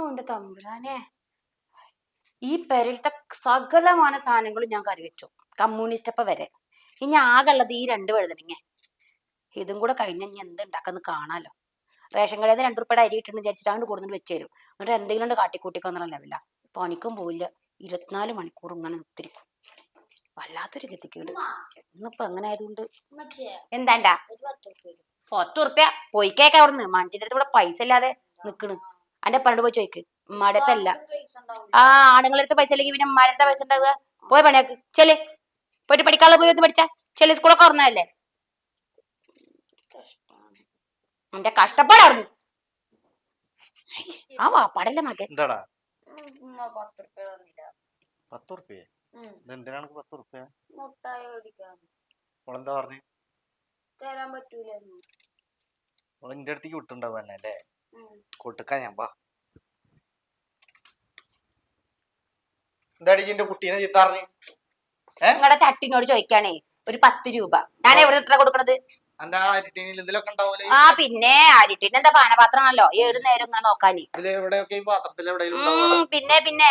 ഓന്റെ തമ്പുരാനെ. ഈ പെരലത്തെ സകലമായ സാധനങ്ങളും ഞാൻ കറി വെച്ചു കമ്മ്യൂണിസ്റ്റ് അപ്പ വരെ. ഇനി ആകെയുള്ളത് ഈ രണ്ട് വഴുതനങ്ങ. ഇതും കൂടെ കഴിഞ്ഞ ഇനി എന്ത് ഉണ്ടാക്കാന്ന് കാണാലോ. റേഷൻ കടയിൽ നിന്ന് രണ്ട് റുപ്പയുടെ അരി ഇട്ടെന്ന് വിചാരിച്ചിട്ട് അങ്ങോട്ട് കൊടുത്തിട്ട് വെച്ച് തരും. എന്നിട്ട് എന്തെങ്കിലും ഉണ്ട് കാട്ടിക്കൂട്ടിക്കൊന്നുള്ള ലെവല. പണിക്കും പോയില്ല ഇരുപത്തിനാല് മണിക്കൂർ ഇങ്ങനെ നിർത്തിരിക്കും വല്ലാത്തൊരു ഗതിക്കേട് ഇന്നിപ്പോ അങ്ങനെ ആയതുകൊണ്ട്? എന്താണ്ടാ? പത്ത് ഉറുപ്പ്യ പോയിക്കേക്ക അവിടുന്ന്. മഞ്ചിന്റെ അടുത്ത് ഇവിടെ പൈസ ഇല്ലാതെ നിക്കണ്. അന്റെ പണ്ട് പോയി ചോദിക്ക്. ഉമ്മാടെ അടുത്തല്ല ആ ആണുങ്ങളുടെ അടുത്ത് പൈസ അല്ലെങ്കിൽ പിന്നെ അടുത്ത പൈസ ഉണ്ടാവുക പോയി പണിയാക്ക്. ചെൽ. പോയിട്ട് പഠിക്കാനുള്ള പോയി ഒന്ന് പഠിച്ചാ. ചെൽ സ്കൂളൊക്കെ ഓർന്നതല്ലേ എന്റെ കഷ്ടപ്പാടായിരുന്നു ആ വാപ്പാടല്ല മകൻ. എന്താടാ? പത്ത് ഉറുപ്പ്യ ഉറുപ്പ്യ മുട്ടായി ഓളെന്താ പറഞ്ഞു? തരാൻ പറ്റൂലെന്നു ഓൾ അടുത്തേക്ക് വിട്ടുണ്ടാവുക തന്നെ അല്ലേ? കൊട്ടുക്കാ ഞാൻ വാ. എന്താടി എന്റെ കുട്ടീനെ ചിത്താറിഞ്ഞ് നിങ്ങളുടെ ചട്ടിനോട് ചോദിക്കാണേ ഒരു പത്ത് രൂപ. ഞാൻ എവിടെ എത്ര കൊടുക്കണത്? ആ പിന്നെ അരിട്ടിന് എന്താ പാനപാത്രമാണല്ലോ? ഏഴ് നേരം ഇങ്ങനെ നോക്കാന്. പിന്നെ പിന്നെ.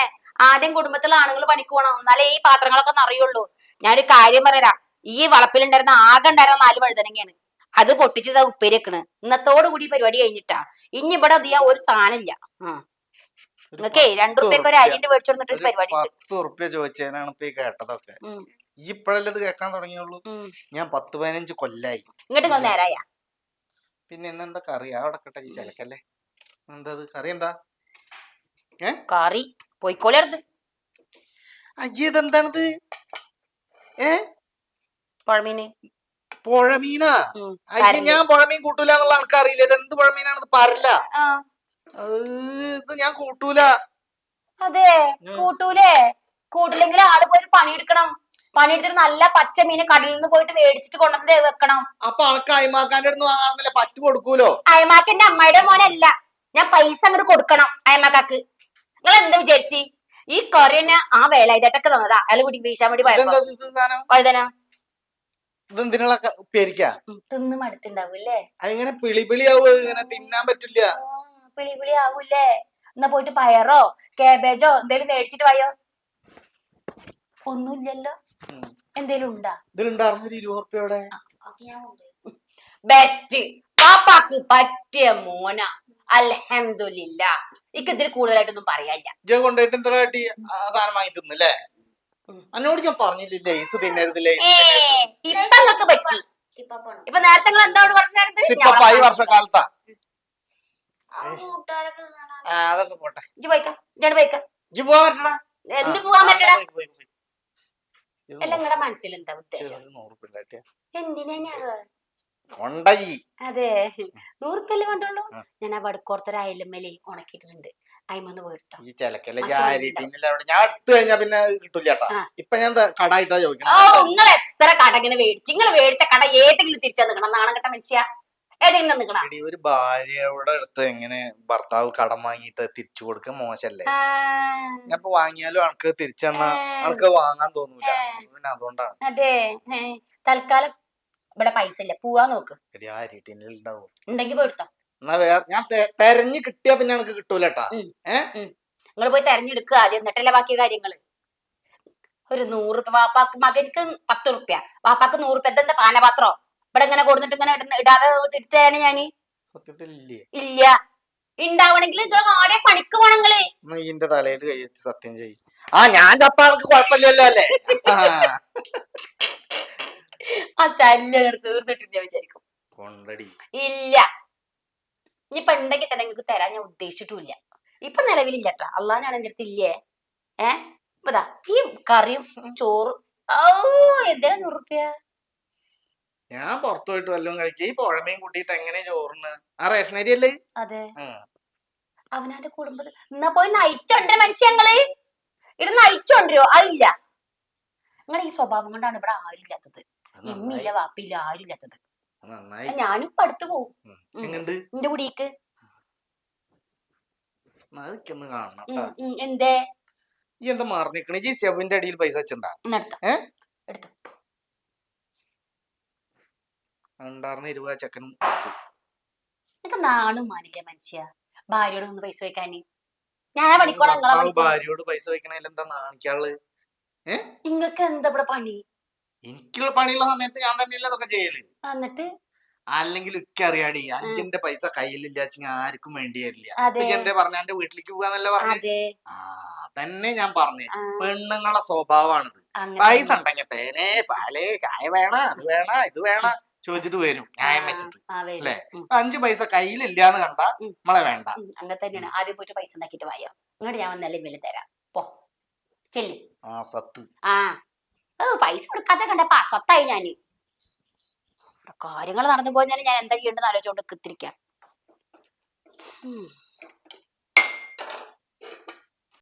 ആദ്യം കുടുംബത്തിലെ ആണുങ്ങൾ പണിക്ക് പോകണം എന്നാലേ ഈ പാത്രങ്ങളൊക്കെ നിറയുള്ളൂ. ഞാനൊരു കാര്യം പറയാ ഈ വളപ്പിലുണ്ടായിരുന്ന ആകെ ഉണ്ടായിരുന്ന നാല് വഴുതനങ്ങയാണ്. അത് പൊട്ടിച്ച് ദാ ഉപ്പേരി വെക്കണ് ഇന്നത്തോടു കൂടി പരിപാടി കഴിഞ്ഞിട്ടാ. ഇനി ഇവിടെ അതിയാ ഒരു സാധനം ഇല്ല നിങ്ങക്കേ രണ്ടു റുപ്യക്ക് ഒരു അരിന്റെ മേടിച്ചു കൊടുത്തിട്ട് പരിപാടി പത്ത് ചോദിച്ചതിനാണ് ഇപ്പൊ ഈ കേട്ടതൊക്കെ. ഈ ഇപ്പോഴല്ലേ ഇത് കേൾക്കാൻ തുടങ്ങിയുള്ളൂ? ഞാൻ പത്ത് പതിനഞ്ച് കൊല്ലായി. ഇങ്ങോട്ട് നിങ്ങൾ നേരായ? പിന്നെ ഇന്നെന്താ കറി? അവിടെ കേട്ടെ ഈ ചിലക്കല്ലേ. എന്താ കറി എന്താ? ഏ? കറി. പോയിക്കോളരുത് അയ്യേ ഇതെന്താണിത്? ഏ? പുഴമീന്. പുഴമീനാ. പരൽ. ഞാൻ പുഴമീൻ കൂട്ടൂല എന്നുള്ള ആൾക്ക് അറിയില്ല ഇത് എന്ത് പുഴമീനാണെന്ന് പറയില്ല. ഇത് ഞാൻ കൂട്ടൂല. അതെ. കൂട്ടൂലേ? കൂട്ടില്ലെങ്കിൽ ആൾ പോയി പണിയെടുക്കണം. പണിയെടുത്തിട്ട് നല്ല പച്ച മീന് കടലിൽ നിന്ന് പോയിട്ട് മേടിച്ചിട്ട് കൊണ്ടുവന്ന് വെക്കണം. അപ്പൊ ആൾക്ക് അയമാക്കാന്റെ അടുത്ത് വാങ്ങാന്നില്ല പറ്റ് കൊടുക്കൂലോ? അയമാക്കന്റെ അമ്മയുടെ മോനല്ല. ഞാൻ പൈസ അങ്ങോട്ട് കൊടുക്കണം അയമാക്കാക്ക് നിങ്ങൾ എന്ത് വിചാരിച്ചി? ഈ കൊറിയന് ആ വേലായുധേട്ടൊക്കെ തന്നതാ. അയാൾ കൂടി വീശാൻ വേണ്ടി വഴുതന. ഇതെന്തിനുള്ള ഉപ്പേരിക്ക ഉം, തിന്ന് മടുത്തുണ്ടാവും അല്ലേ അതിങ്ങനെ പിളി പിളിയാവും ഇങ്ങനെ തിന്നാൻ പറ്റില്ല. പിളി പിളി ആവൂലേ എന്നാ പോയിട്ട് പയറോ കാബേജോ എന്തേലും മേടിച്ചിട്ട് വായോ? ഒന്നുമില്ലല്ലോ. എന്തേലും ഉണ്ടാ? ഇതിലുണ്ടായിരുന്നു ഇരുപത് കൊണ്ടുപോയി. ബെസ്റ്റ് പാപ്പാക്ക് പറ്റിയ മോന. അൽഹംദുലില്ല. ഇക്ക് ഇതിൽ കൂടുതലായിട്ടൊന്നും പറയാനില്ല. കൊണ്ടുപോയിട്ട് എന്താ ആ സാധനം വാങ്ങി തിന്നില്ലേ ഉം. എന്നോട് ഞാൻ പറഞ്ഞില്ലേ ലേസ് തിന്നരുത് ലേസ് ഇപ്പൊ പറ്റി. ഇപ്പൊ നേരത്തെ നിങ്ങൾ എന്താണ് പറഞ്ഞത് ഇപ്പൊ ഈ വർഷക്കാലത്താ. ആ കൂട്ടുകാരൊക്കെ ആ, അതൊക്കെ പോട്ടെ. ഇജ്ജ് പോയിക്ക. ഇജ്ജാണ് പോയിക്ക. ഇജ്ജ് പോവാൻ പറ്റടാ എന്ത് പോവാൻ പറ്റടാ നിങ്ങളുടെ മനസ്സിൽ എന്താ ഉദ്ദേശം. എന്തിനാ അതെ? നൂറുപ്പല്ലേ കൊണ്ടുള്ളൂ ആ. ഞാൻ ആ വടക്കോർത്തരായാലും മേലെ ഉണക്കിയിട്ടുണ്ട് അയിമൊന്ന് ഈ ചിലക്കല്ലേ അവിടെ ഞാൻ എടുത്തു കഴിഞ്ഞാ പിന്നെ. ഇപ്പൊ ഞാൻ കടായിട്ടാ ഓ ചോദിക്കണം നിങ്ങൾ എത്ര മേടിച്ചു? നിങ്ങൾ മേടിച്ച കട ഏതെങ്കിലും തിരിച്ചാ നിക്കണം? നാണം കെട്ട മനുഷ്യ. ഏതെങ്കിലും നിൽക്കണം എടി, ഒരു ഭാര്യയുടെ അടുത്ത് എങ്ങനെ ഭർത്താവ് കടം വാങ്ങിയിട്ട് തിരിച്ചു കൊടുക്കുക മോശല്ലേ? ഞാൻ ഇപ്പൊ വാങ്ങിയാലും തിരിച്ചു തന്നാ അനക്ക് വാങ്ങാൻ തോന്നൂല. പിന്നെ അതുകൊണ്ടാണ്. അതെ. ഏ, തൽക്കാലം ഇവിടെ പൈസ ഇല്ല. പോവാൻ നോക്ക്. എടി ആ ഉണ്ടെങ്കിൽ എന്നാ വേറെ ഞാൻ തെരഞ്ഞു കിട്ടിയാ പിന്നെ എനിക്ക് കിട്ടൂല കേട്ടാ ഏഹ് നിങ്ങൾ പോയി തെരഞ്ഞെടുക്കുക ആദ്യം എന്നിട്ടല്ലേ ബാക്കി കാര്യങ്ങൾ? ഒരു നൂറ് രൂപ വാപ്പാക്ക് മകനിക്ക് പത്ത് റുപ്യ വാപ്പാക്ക് നൂറ് റുപ്യ എന്താ പാനപാത്രോ? ഇവിടെ ഇങ്ങനെ കൊടുത്തിട്ട് ഇങ്ങനെ ഇടാതെ ഞാൻ ഞാൻ? ഇല്ലേ? ഇണ്ടാവണെങ്കിൽ ആടെ ആരെ പണിക്ക് പോണെങ്കിൽ തലയിൽ കൈ വെച്ച് സത്യം ചെയ്യും. ആ ഞാൻ ചത്ത ആൾക്ക് കുഴപ്പമില്ലല്ലോ അല്ലേ? ആ, ശല്യം തീർന്നിട്ടില്ല വിചാരിക്കും കൊണ്ടടി ഇല്ല ഇനിയിപ്പൊ ഉണ്ടെങ്കിൽ തന്നെ നിങ്ങൾക്ക് തരാൻ ഞാൻ ഉദ്ദേശിച്ചിട്ടുമില്ല. ഇപ്പൊ നിലവിലില്ലട്ടാ അള്ളാഹാണ് എന്റെ അടുത്ത് ഇല്ലേ? ഏ? ഇപ്പൊ ദാ ഈ കറിയും ചോറും. ഓ എന്തിനാ നൂറുപ്യ റുപ്യ ഞാൻ പുറത്തു പോയിട്ട് വല്ലതും കഴിക്കുക ഈ പുഴമയും കൂട്ടിയിട്ട് എങ്ങനെ ചോറിന്? ആ റേഷൻ അരി അല്ലേ? അതെ. അവനാന്റെ കുടുംബത്തിൽ എന്നാ പോയി നയിച്ചോണ്ടേ മനുഷ്യങ്ങൾ? ഇത് നയിച്ചോണ്ടോ അതില്ല. നിങ്ങളെ ഈ സ്വഭാവം കൊണ്ടാണ് ഇവിടെ ആരും ഇല്ലാത്തത്. ഇമ്മില്ല വാപ്പില്ല ആരും ഇല്ലാത്തത്. ഞാനും ഇപ്പൊ അടുത്ത് പോവും. എന്റെ കുടിക്ക്. അതൊക്കെ കാണണം ട്ടാ. എന്തേ? ഈ എന്താ മറന്നിക്കണ? ഈ സ്റ്റെവിന്റെ അടിയിൽ പൈസ വെച്ചിണ്ടാ? എന്നെടുത്ത ഏ? എടുത്തു. ഉണ്ടായിരുന്ന ഇരുപത് ചെക്കനും നിനക്ക് നാണും മാനില്ല മനുഷ്യ? ഭാര്യയോട് ഒന്ന് പൈസ വെക്കാന് ഞാനാ പണിക്കോളാം നിങ്ങളെ ഭർത്താവ് പണിക്കോളാം. ഭാര്യയോട് പൈസ ചോദിക്കണേൽ എന്താ നാണിക്കാൾ? നിങ്ങക്ക് എന്താ ഇവിടെ പണി? എനിക്കുള്ള പണിയുള്ള സമയത്ത് ഞാൻ തന്നെയല്ലേ അതൊക്കെ ചെയ്യൽ. എന്നിട്ട്? അല്ലെങ്കിൽ ഒക്കെ അറിയാടി അഞ്ചിന്റെ പൈസ കയ്യിലില്ല ആർക്കും വേണ്ടി വരില്ല എന്തേ പറഞ്ഞ? എന്റെ വീട്ടിലേക്ക് പോവാന്നല്ല പറഞ്ഞത് ആ തന്നെ ഞാൻ പറഞ്ഞു. പെണ്ണുങ്ങളെ സ്വഭാവമാണിത് പൈസ ഉണ്ടെങ്കിൽ തേനെ പാലേ ചായ വേണ അത് വേണ ഇത് വേണ ചോദിച്ചിട്ട് വരും. ന്യായം വെച്ചിട്ട്. അല്ലെ? അഞ്ചു പൈസ കയ്യിലില്ലാന്ന് കണ്ട. നമ്മളെ വേണ്ട. അങ്ങനെ തന്നെയാണ്. ആദ്യം പോയിട്ട് പൈസ ഉണ്ടാക്കിട്ട് വായോ. ഇങ്ങോട്ട് ഞാൻ വന്നാലും വില തരാം. പോ. ചെല്ലു. ആ സത്ത്. ആ. പൈസ കൊടുക്കാതെ കണ്ടപ്പോ അസത്തായി ഞാൻ. കാര്യങ്ങൾ നടന്നു പോയാലും ഞാൻ എന്താ ചെയ്യേണ്ടതെന്ന് ആലോചിച്ചോണ്ട് കുത്തിരിക്കാം.